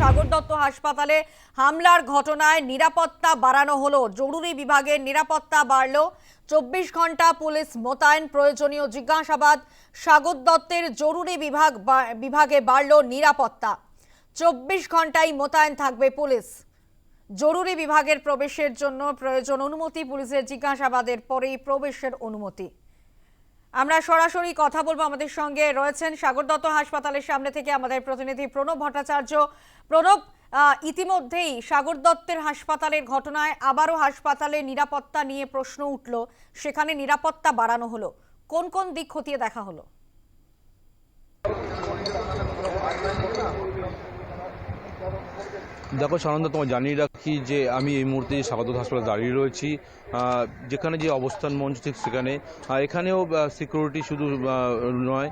সাগর দত্ত হাসপাতালে হামলার ঘটনায় নিরাপত্তা বাড়ানো হলো। জরুরি বিভাগের নিরাপত্তা বাড়ল। চব্বিশ ঘণ্টা পুলিশ মোতায়েন, প্রয়োজনীয় জিজ্ঞাসাবাদ। সাগর দত্তের জরুরি বিভাগ বিভাগে বাড়ল নিরাপত্তা। চব্বিশ ঘন্টায় মোতায়েন থাকবে পুলিশ। জরুরি বিভাগের প্রবেশের জন্য প্রয়োজন অনুমতি, পুলিশের জিজ্ঞাসাবাদের পরেই প্রবেশের অনুমতি। আমরা সরাসরি কথা বলব আমাদের সঙ্গে রয়েছেন সাগর দত্ত হাসপাতালের সামনে থেকে আমাদের প্রতিনিধি প্রণব ভট্টাচার্য। প্রণব ইতিমধ্যেই সাগর দত্তের হাসপাতালের ঘটনায় আবারও হাসপাতালে নিরাপত্তা নিয়ে প্রশ্ন উঠল। সেখানে নিরাপত্তা বাড়ানো হলো। কোন কোন দিক খতিয়ে দেখা হলো? দেখো সানন্দ তোমার জানিয়ে রাখি যে আমি এই মুহূর্তে যে স্বাগত হাসপাতালে দাঁড়িয়ে রয়েছি যেখানে যে অবস্থান মঞ্চ ঠিক সেখানে এখানেও সিকিউরিটি শুধু নয়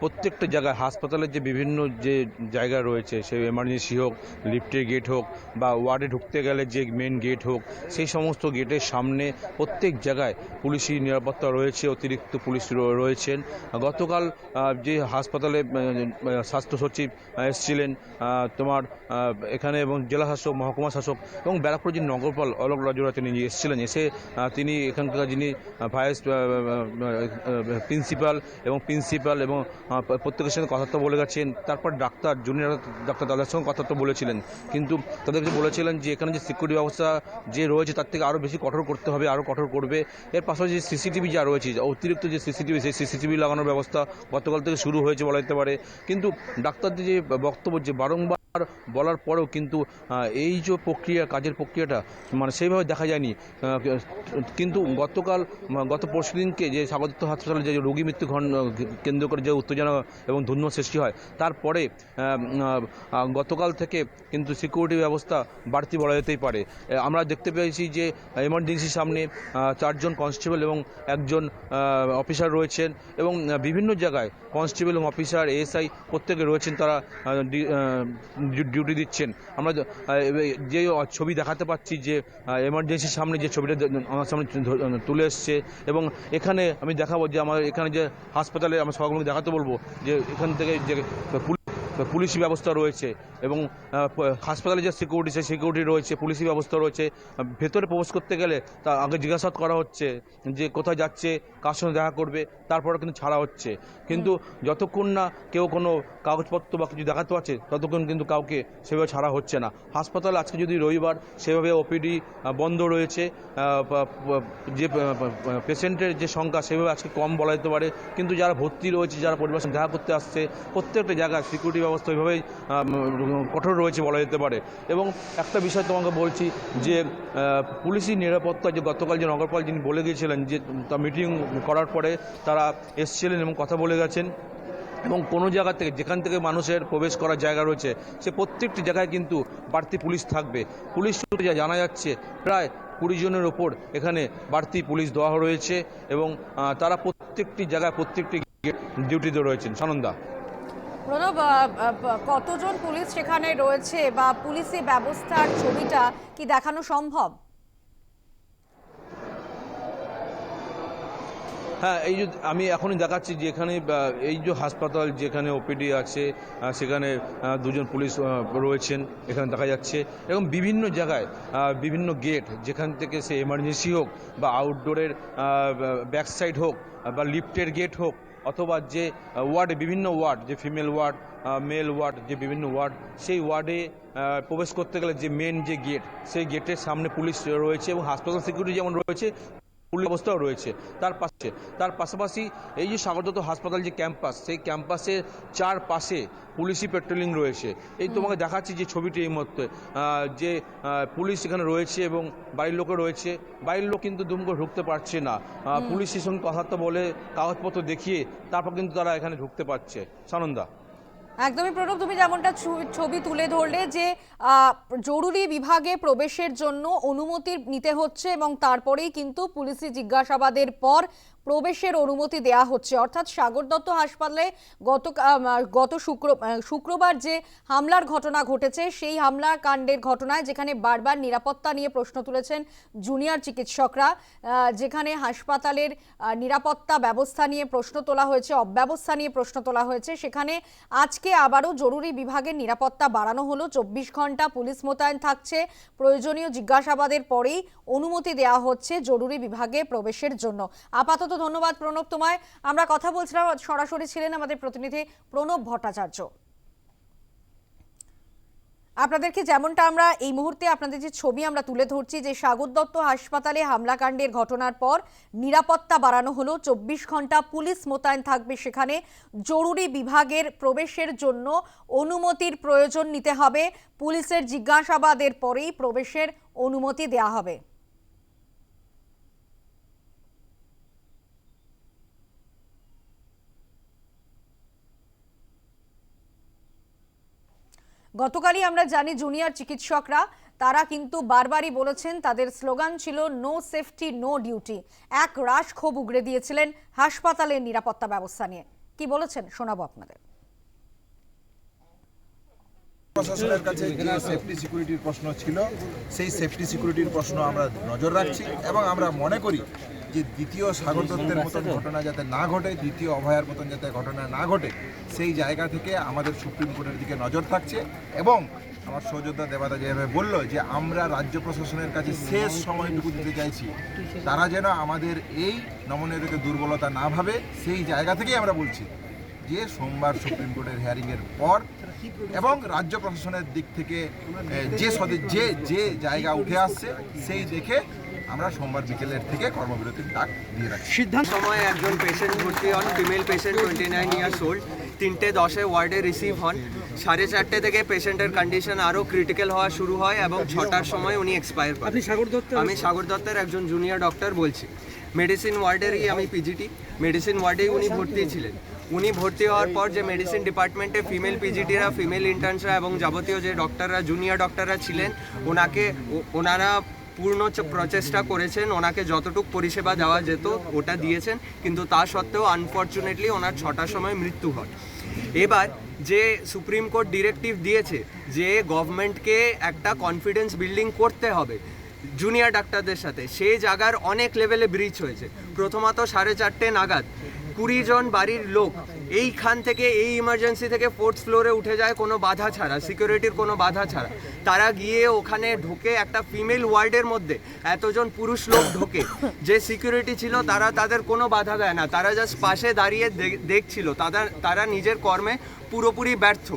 প্রত্যেকটা জায়গায় হাসপাতালের যে বিভিন্ন যে জায়গা রয়েছে, সে এমার্জেন্সি হোক লিফটের গেট হোক, বা ওয়ার্ডে ঢুকতে গেলে যে মেন গেট হোক, সেই সমস্ত গেটের সামনে প্রত্যেক জায়গায় পুলিশি নিরাপত্তা রয়েছে, অতিরিক্ত পুলিশ রয়েছেন। গতকাল যে হাসপাতালে স্বাস্থ্য সচিব এসেছিলেন তোমার এখানে এবং জেলা শাসক, মহকুমা শাসক এবং ব্যারাকপুর যিনি নগরপাল অলোক রাজুরা তিনি এসেছিলেন, এসে তিনি এখানকার যিনি ভাইস প্রিন্সিপাল এবং প্রিন্সিপাল এবং প্রত্যেকের সঙ্গে কথাবার্তা বলে গেছেন। তারপর ডাক্তার জুনিয়র ডাক্তার তাদের সঙ্গে কথাবার্তা বলেছিলেন। কিন্তু তাদেরকে বলেছিলেন যে, এখানে যে সিকিউরিটি ব্যবস্থা যে রয়েছে, তার থেকে আরও বেশি কঠোর করতে হবে আরও কঠোর করবে। এর পাশাপাশি যে সিসিটিভি যা রয়েছে অতিরিক্ত যে সিসিটিভি সেই সিসিটিভি লাগানোর ব্যবস্থা গতকাল থেকে শুরু হয়েছে বলা যেতে পারে। কিন্তু ডাক্তারদের যে বক্তব্য যে বারংবার বলার পরেও কিন্তু এই যে প্রক্রিয়া, কাজের প্রক্রিয়াটা মানে সেইভাবে দেখা যায়নি। কিন্তু গতকাল গত পরশু দিনকে যে স্বাগত হাসপাতালে যে রোগী মৃত্যু কেন্দ্র করে যে উত্তেজনা এবং ধন্য সৃষ্টি হয়, তারপরে গতকাল থেকে কিন্তু সিকিউরিটি ব্যবস্থা বাড়তি বলা যেতেই পারে। আমরা দেখতে পেয়েছি যে এমার্জেন্সির সামনে চারজন কনস্টেবল এবং একজন অফিসার রয়েছেন এবং বিভিন্ন জায়গায় কনস্টেবল এবং অফিসার এএসআই প্রত্যেকে রয়েছেন। তারা ডিউটি দিচ্ছেন। আমরা যে- ছবি দেখাতে পাচ্ছি যে এমার্জেন্সির সামনে যে ছবিটা আমার সামনে তুলে এসছে এবং এখানে আমি দেখাবো যে আমার এখানে যে হাসপাতালে আমার সহকর্মীকে দেখাতে বলব যে এখান থেকে যে পুলিশ ব্যবস্থা রয়েছে এবং হাসপাতালে যে সিকিউরিটি সেই সিকিউরিটি রয়েছে, পুলিশি ব্যবস্থা রয়েছে ভেতরে প্রবেশ করতে গেলে তা আগে জিজ্ঞাসাবাদ করা হচ্ছে যে কোথায় যাচ্ছে, কার সঙ্গে দেখা করবে তারপরে কিন্তু ছাড়া হচ্ছে। কিন্তু যতক্ষণ না কেউ কোনো কাগজপত্র বা কিছু দেখাতে পারছে, ততক্ষণ কিন্তু কাউকে সেভাবে ছাড়া হচ্ছে না। হাসপাতাল আজকে যদি রবিবার সেভাবে ওপিডি বন্ধ রয়েছে যে পেশেন্টের যে সংখ্যা সেভাবে আজকে কম বলা যেতে পারে। কিন্তু যারা ভর্তি রয়েছে, যারা পরিবার দেখা করতে আসছে, প্রত্যেকটা জায়গায় সিকিউরিটি ব্যবস্থা ওইভাবেই কঠোর রয়েছে বলা যেতে পারে। এবং একটা বিষয় তোমাকে বলছি যে পুলিশি নিরাপত্তা যে গতকাল যে নগরপাল যিনি বলে গিয়েছিলেন যে তা মিটিং করার পরে তারা এসছিলেন এবং কথা বলে গেছেন। এবং কোনো জায়গা থেকে, যেখান থেকে মানুষের প্রবেশ করার জায়গা রয়েছে, সে প্রত্যেকটি জায়গায় কিন্তু বাড়তি পুলিশ থাকবে। পুলিশ সূত্রে যা জানা যাচ্ছে, প্রায় কুড়ি জনের ওপর এখানে বাড়তি পুলিশ দেওয়া রয়েছে এবং তারা প্রত্যেকটি জায়গায় প্রত্যেকটি ডিউটিতে রয়েছেন। সানন্দা। প্রণব কতজন পুলিশ সেখানে রয়েছে বা পুলিশি ব্যবস্থার ছবিটা কি দেখানো সম্ভব? হ্যাঁ এই যে আমি এখনই দেখাচ্ছি যে এখানে এই যে হাসপাতাল যেখানে ওপিডি আছে সেখানে দুজন পুলিশ রয়েছেন, এখানে দেখা যাচ্ছে। এবং বিভিন্ন জায়গায় বিভিন্ন গেট, যেখান থেকে সে এমার্জেন্সি হোক বা আউটডোরের ব্যাক সাইড হোক বা লিফটের গেট হোক অথবা যে ওয়ার্ডে বিভিন্ন ওয়ার্ড, যে ফিমেল ওয়ার্ড মেল ওয়ার্ড, যে বিভিন্ন ওয়ার্ড, সেই ওয়ার্ডে প্রবেশ করতে গেলে যে মেন যে গেট সেই গেটের সামনে পুলিশ রয়েছে এবং হাসপাতাল সিকিউরিটি যেমন রয়েছে পুলিশ অবস্থাও রয়েছে। তার পাশে তার পাশাপাশি এই যে সাগরদত্ত হাসপাতাল যে ক্যাম্পাস সেই ক্যাম্পাসের চার পাশে পুলিশি পেট্রোলিং রয়েছে। এই তোমাকে দেখাচ্ছি যে ছবিটি এই মুহূর্তে। যে পুলিশ এখানে রয়েছে এবং বাড়ির লোকও রয়েছে। বাড়ির লোক কিন্তু দুম করে ঢুকতে পারছে না। পুলিশের সঙ্গে কথাবার্তা বলে কাগজপত্র দেখিয়ে তারপর কিন্তু তারা এখানে ঢুকতে পারছে। সানন্দা। একদমই প্রণব, তুমি যেমনটা ছবি তুলে ধরলে যে জরুরি বিভাগে প্রবেশের জন্য অনুমতি নিতে হচ্ছে এবং তারপরেই কিন্তু পুলিশি জিজ্ঞাসাবাদের পর প্রবেশের অনুমতি দেয়া হচ্ছে। অর্থাৎ সাগর দত্ত হাসপাতালে গত গত শুক্র শুক্রবার যে হামলার ঘটনা ঘটেছে, সেই হামলা কাণ্ডের ঘটনায় যেখানে বারবার নিরাপত্তা নিয়ে প্রশ্ন তুলেছেন জুনিয়র চিকিৎসকরা যেখানে হাসপাতালের নিরাপত্তা ব্যবস্থা নিয়ে প্রশ্ন তোলা হয়েছে, অব্যবস্থা নিয়ে প্রশ্ন তোলা হয়েছে। সেখানে আজকে আবারও জরুরি বিভাগের নিরাপত্তা বাড়ানো হলো। চব্বিশ ঘণ্টা পুলিশ মোতায়েন থাকছে। প্রয়োজনীয় জিজ্ঞাসাবাদের পরেই অনুমতি দেওয়া হচ্ছে জরুরি বিভাগে প্রবেশের জন্য। আপাতত ধন্যবাদ প্রণব তোমায়। আমরা কথা বলছিলাম সরাসরি ছিলেন আমাদের প্রতিনিধি প্রণব ভট্টাচার্য। আপনাদেরকে যেমনটা আমরা এই মুহূর্তে আপনাদের যে ছবি আমরা তুলে ধরছি যে সাগর দত্ত হাসপাতালে হামলাকাণ্ডের ঘটনার পর নিরাপত্তা বাড়ানো হলো, চব্বিশ ঘণ্টা পুলিশ মোতায়েন থাকবে সেখানে। জরুরি বিভাগের প্রবেশের জন্য অনুমতির প্রয়োজন নিতে হবে। পুলিশের জিজ্ঞাসাবাদের পরেই প্রবেশের অনুমতি দেওয়া হবে। গতকালই আমরা জানি জুনিয়র চিকিৎসকরা, তারা কিন্তু বারবারই বলেছেন তাদের স্লোগান ছিল নো সেফটি নো ডিউটি এক রাশ ক্ষোভ উগড়ে দিয়েছিলেন হাসপাতালের নিরাপত্তা ব্যবস্থা নিয়ে। কি বলেছেন? শোনাবো আপনাদের। প্রশাসনের কাছে যে সেফটি সিকিউরিটির প্রশ্ন ছিল, সেই সেফটি সিকিউরিটির প্রশ্ন আমরা নজর রাখছি এবং আমরা মনে করি যে দ্বিতীয় সাগর দত্তের মতন ঘটনা যাতে না ঘটে দ্বিতীয় অভয়ার মতন যাতে ঘটনা না ঘটে সেই জায়গা থেকে আমাদের সুপ্রিম কোর্টের দিকে নজর থাকছে এবং আমার সৌযোদ্ধা দেবাদা যেভাবে বলল যে আমরা রাজ্য প্রশাসনের কাছে শেষ সময়টুকু দিতে চাইছি। তারা যেন আমাদের এই নমনীয়তাকে দুর্বলতা না ভাবে সেই জায়গা থেকেই আমরা বলছি। যে সোমবার সুপ্রিম কোর্টের হিয়ারিংয়ের পর এবং রাজ্য প্রশাসনের দিক থেকে যে সদে যে যে জায়গা উঠে আসছে সেই দেখে আমরা সোমবার বিকেলের থেকে কর্মবিরতির ডাক দিয়ে রাখছি সিদ্ধান্ত সময় একজন পেশেন্ট ভর্তি হন female patient twenty nine years old তিনটে দশে ওয়ার্ডে রিসিভ হন। সাড়ে চারটে থেকে পেশেন্টের কন্ডিশন আরও ক্রিটিক্যাল হওয়া শুরু হয় এবং ছটার সময় উনি এক্সপায়ার করেন। সাগর দত্ত আমি সাগর দত্তের একজন জুনিয়র ডক্টর বলছি। মেডিসিন ওয়ার্ডেরই আমি পিজিটি মেডিসিন ওয়ার্ডেই উনি ভর্তি ছিলেন। উনি ভর্তি হওয়ার পর যে মেডিসিন ডিপার্টমেন্টে ফিমেল পিজিটিরা ফিমেল ইন্টার্নসরা এবং যাবতীয় যে ডক্টররা জুনিয়র ডক্টররা ছিলেন, ওনাকে ওনারা পূর্ণ প্রচেষ্টা করেছেন, ওনাকে যতটুকু পরিষেবা দেওয়া যেত, ওটা দিয়েছেন, কিন্তু তা সত্ত্বেও আনফর্চুনেটলি ওনার ছটার সময় মৃত্যু হয়। এবার যে সুপ্রিম কোর্ট ডিরেক্টিভ দিয়েছে যে গভর্নমেন্টকে একটা কনফিডেন্স বিল্ডিং করতে হবে জুনিয়র ডাক্তারদের সাথে সেই জায়গার অনেক লেভেলে ব্রিচ হয়েছে। প্রথমত সাড়ে চারটে নাগাদ কুড়ি জন বাড়ির লোক এইখান থেকে, এই ইমার্জেন্সি থেকে ফোর্থ ফ্লোরে উঠে যায়, কোনো বাধা ছাড়া সিকিউরিটির কোনো বাধা ছাড়া। তারা গিয়ে ওখানে ঢোকে একটা ফিমেল ওয়ার্ডের মধ্যে, এতজন পুরুষ লোক ঢোকে। যে সিকিউরিটি ছিল, তারা তাদের কোনো বাধা দেয় না। তারা জাস্ট পাশে দাঁড়িয়ে দেখ- দেখছিল তারা তারা নিজের কর্মে পুরোপুরি ব্যর্থ।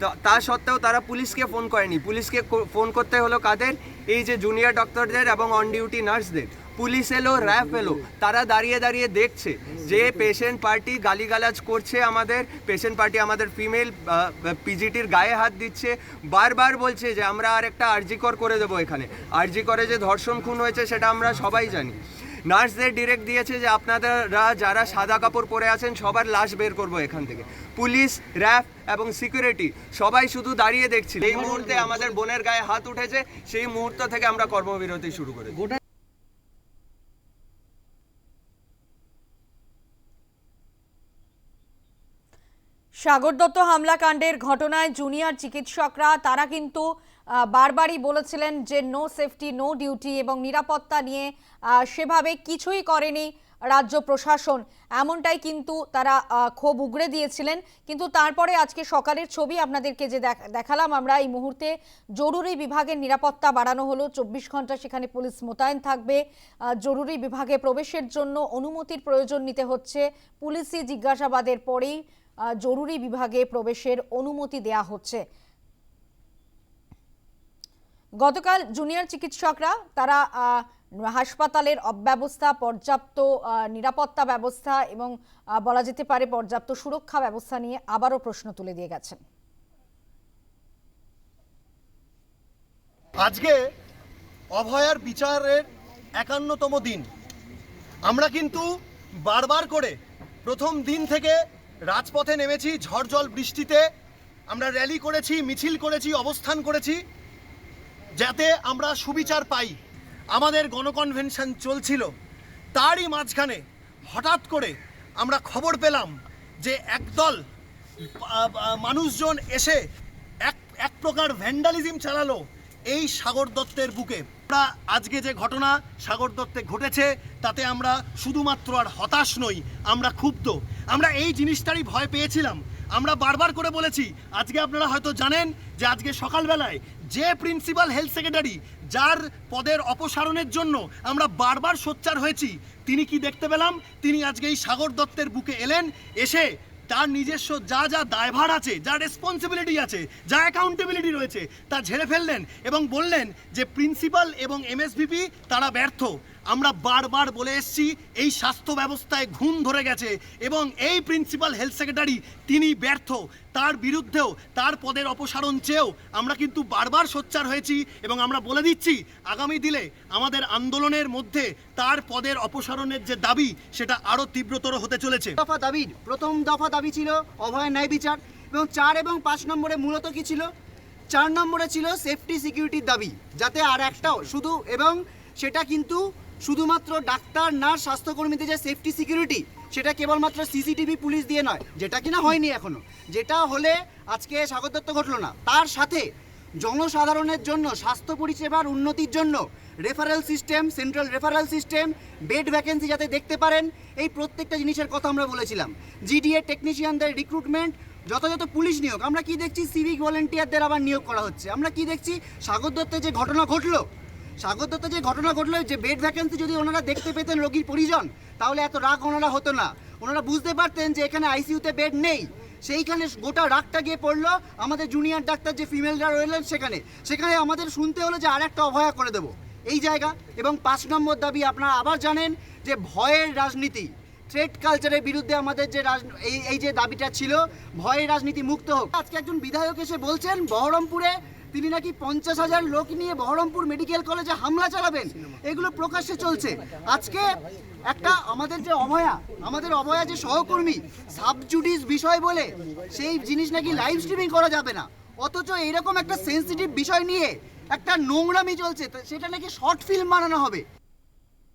তা- সত্ত্বেও তারা পুলিশকে ফোন করেনি। পুলিশকে ফোন করতে হলো কাদের? এই যে জুনিয়র ডক্টরদের এবং অন ডিউটি নার্সদের পুলিশ এলো র্যাফ এলো। তারা দাঁড়িয়ে দাঁড়িয়ে দেখছে যে পেশেন্ট পার্টি গালিগালাজ করছে আমাদের পেশেন্ট পার্টি আমাদের ফিমেল পিজিটির গায়ে হাত দিচ্ছে। বারবার বলছে যে আমরা আর একটা আরজিকর করে দেবো এখানে। আরজি করে যে ধর্ষণ খুন হয়েছে সেটা আমরা সবাই জানি। নার্সদের ডিরেক্ট দিয়েছে যে আপনারা যারা সাদা কাপড় পরে আছেন সবার লাশ বের করব এখান থেকে। পুলিশ র্যাফ এবং সিকিউরিটি সবাই শুধু দাঁড়িয়ে দেখছিল। এই মুহূর্তে আমাদের বোনের গায়ে হাত উঠেছে, সেই মুহূর্ত থেকে আমরা কর্মবিরতি শুরু করেছি। সাগর দত্ত হামলাকাণ্ডের ঘটনায় জুনিয়র চিকিৎসকরা, তারা কিন্তু বারবারই বলেছিলেন যে নো সেফটি নো ডিউটি এবং নিরাপত্তা নিয়ে সেভাবে কিছুই করেনি রাজ্য প্রশাসন। এমনটাই কিন্তু তারা ক্ষোভ উগড়ে দিয়েছিলেন। কিন্তু তারপরে আজকে সকালের ছবি আপনাদেরকে যে দেখ- দেখালাম, আমরা এই মুহূর্তে জরুরি বিভাগের নিরাপত্তা বাড়ানো হলো। চব্বিশ ঘণ্টা সেখানে পুলিশ মোতায়েন থাকবে। জরুরি বিভাগে প্রবেশের জন্য অনুমতির প্রয়োজন নিতে হচ্ছে। পুলিশি জিজ্ঞাসাবাদের পরেই জরুরি বিভাগে প্রবেশের অনুমতি দেয়া হচ্ছে। গতকাল জুনিয়র চিকিৎসকরা তারা হাসপাতালের অব্যবস্থা, পর্যাপ্ত নিরাপত্তা ব্যবস্থা এবং বলা যেতে পারে পর্যাপ্ত সুরক্ষা ব্যবস্থা নিয়ে আবারও প্রশ্ন তুলে দিয়ে গেছেন। আজকে অভয়ার বিচারের একান্নতম দিন। আমরা কিন্তু বারবার করে প্রথম দিন থেকে রাজপথে নেমেছি, ঝড় জল বৃষ্টিতে। আমরা র্যালি করেছি, মিছিল করেছি, অবস্থান করেছি, যাতে আমরা সুবিচার পাই। আমাদের গণকনভেনশন চলছিল। তারই মাঝখানে হঠাৎ করে আমরা খবর পেলাম যে একদল মানুষজন এসে এক এক প্রকার ভ্যান্ডালিজম চালালো। এই সাগর দত্তের বুকে। আজকে যে ঘটনা সাগর দত্তে ঘটেছে, তাতে আমরা শুধুমাত্র আর হতাশ নই, আমরা ক্ষুব্ধ। আমরা এই জিনিসটারই ভয় পেয়েছিলাম। আমরা বারবার করে বলেছি, আজকে আপনারা হয়তো জানেন যে আজকে সকালবেলায় যে প্রিন্সিপাল হেলথ সেক্রেটারি, যার পদের অপসারণের জন্য আমরা বারবার সোচ্চার হয়েছি, তিনি কি দেখতে পেলাম? তিনি আজকে এই সাগর দত্তের বুকে এলেন, এসে তার নিজস্ব যা যা দায়ভার আছে, যা রেসপন্সিবিলিটি আছে, যা অ্যাকাউন্টেবিলিটি রয়েছে, তা ঝেড়ে ফেললেন এবং বললেন যে প্রিন্সিপাল এবং এমএসভিপি তারা ব্যর্থ। আমরা বারবার বলে এসেছি, এই স্বাস্থ্য ব্যবস্থায় ঘুম ধরে গেছে এবং এই প্রিন্সিপাল হেলথ সেক্রেটারি তিনি ব্যর্থ। তার বিরুদ্ধেও, তার পদের অপসারণ চেয়েও আমরা কিন্তু বারবার সোচ্চার হয়েছি এবং আমরা বলে দিচ্ছি, আগামী দিনে আমাদের আন্দোলনের মধ্যে তার পদের অপসারণের যে দাবি, সেটা আরও তীব্রতর হতে চলেছে। দফা দাবির প্রথম দফা দাবি ছিল অভয় ন্যায় বিচার এবং চার এবং পাঁচ নম্বরে মূলত কি ছিল? চার নম্বরে ছিল সেফটি সিকিউরিটির দাবি, যাতে আর একটাও শুধু এবং সেটা কিন্তু শুধুমাত্র ডাক্তার, নার্স, স্বাস্থ্যকর্মীদের যে সেফটি সিকিউরিটি সেটা কেবলমাত্র সিসিটিভি পুলিশ দিয়ে নয়, যেটা কিনা হয়নি এখনও। যেটা হলে আজকে স্বাগত দত্ত ঘটলো না। তার সাথে জনসাধারণের জন্য, স্বাস্থ্য পরিষেবার উন্নতির জন্য referral system central referral system bed vacancy যাতে দেখতে পারেন, এই প্রত্যেকটা জিনিসের কথা আমরা বলেছিলাম। জিডিএ টেকনিশিয়ানদের রিক্রুটমেন্ট যথাযথ পুলিশ নিয়োগ। আমরা কি দেখছি? সিভিক ভলেন্টিয়ারদের আবার নিয়োগ করা হচ্ছে। আমরা কি দেখছি? সাগর দত্তের যে ঘটনা ঘটলো সাগর যে ঘটনা ঘটলো, যে বেড ভ্যাকেন্সি যদি ওনারা দেখতে পেতেন রোগীর পরিজন, তাহলে এত রাগ ওনারা হতো না। ওনারা বুঝতে পারতেন যে এখানে আইসিইউতে বেড নেই। সেইখানে গোটা রাগটা গিয়ে পড়ল আমাদের জুনিয়র ডাক্তার যে ফিমেলরা রইলেন সেখানে। সেখানে আমাদের শুনতে হলো যে আর একটা অভয়া করে দেবো। এই জায়গা এবং পাঁচ নম্বর দাবি আপনারা আবার জানেন যে ভয়ের রাজনীতি। ট্রেড কালচারের বিরুদ্ধে আমাদের যে এই এই যে দাবিটা ছিল, ভয়ের রাজনীতি মুক্ত হোক। আজকে একজন বিধায়ক এসে বলছেন, বহরমপুরে তিনি নাকি পঞ্চাশ হাজার লোক নিয়ে বহরমপুর মেডিকেল কলেজে হামলা চালাবেন? এগুলো প্রকাশ্যে চলছে। আজকে একটা আমাদের যে অভয়া, আমাদের অভয়া যে সহকর্মী সাবজুডিস বিষয় বলে, সেই জিনিস নাকি লাইভ স্ট্রিমিং করা যাবে না। অথচ এইরকম একটা সেন্সিটিভ বিষয় নিয়ে একটা নোংরামি চলছে। সেটা নাকি শর্ট ফিল্ম বানানো হবে।